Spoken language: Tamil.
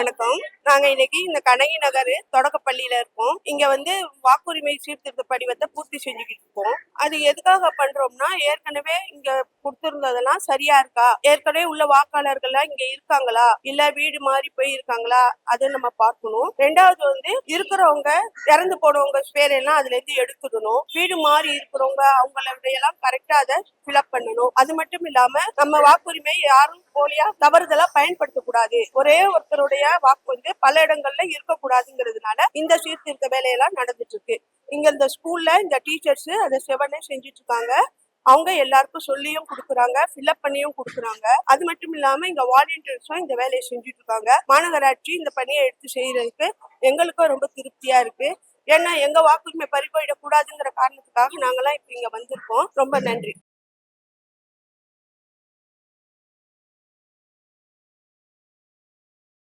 வணக்கம். நாங்க இன்னைக்கு இந்த கனகி நகர் தொடக்கப்பள்ளியில இருக்கோம். இங்க வந்து வாக்குரிமை சீர்திருத்த படிவத்தை பூர்த்தி செஞ்சுக்கிட்டு இருக்கோம். அது எதுக்காக பண்றோம்னா ஏற்கனவே இங்க கொடுத்திருந்ததெல்லாம் சரியா இருக்கா? ஏற்கனவே உள்ள வாக்காளர்கள்லாம் இங்க இருக்காங்களா? இல்ல வீடு மாறி போய் இருக்காங்களா அதை நம்ம பார்க்கணும். ரெண்டாவது வந்து இருக்கிறவங்க இறந்து போனவங்க பேரெல்லாம் அதுல இருந்து எடுத்துடணும். வீடு மாறி இருக்கிறவங்க அவங்களுடைய எல்லாம் கரெக்டா அதை ஃபில்அப் பண்ணணும். அது மட்டும் இல்லாம நம்ம வாக்குரிமை யாரும் போலியா? தவறுதலா பயன்படுத்தக்கூடாது. ஒரே ஒருத்தருடைய வாக்கு வந்து பல இடங்கள்ல இருக்கக்கூடாதுங்கிறதுனால இந்த சீர்திருத்த வேலையெல்லாம் நடந்துட்டு இருக்கு இங்க இந்த ஸ்கூல்ல இந்த டீச்சர்ஸ் அதை செவனே செஞ்சுட்டு இருக்காங்க அவங்க எல்லாருக்கும் சொல்லியும் கொடுக்குறாங்க ஃபில்அப் பண்ணியும் கொடுக்குறாங்க. அது மட்டும் இல்லாம இங்க வாலண்டியர்ஸும் இந்த வேலையை செஞ்சுட்டு இருக்காங்க மாநகராட்சி இந்த பணியை எடுத்து செய்யறதுக்கு எங்களுக்கும் ரொம்ப திருப்தியா இருக்கு. ஏன்னா எங்க வாக்குரிமை பறிபோயிடக்கூடாதுங்கிற காரணத்துக்காக நாங்கெல்லாம் இப்ப இங்க வந்திருக்கோம். ரொம்ப நன்றி.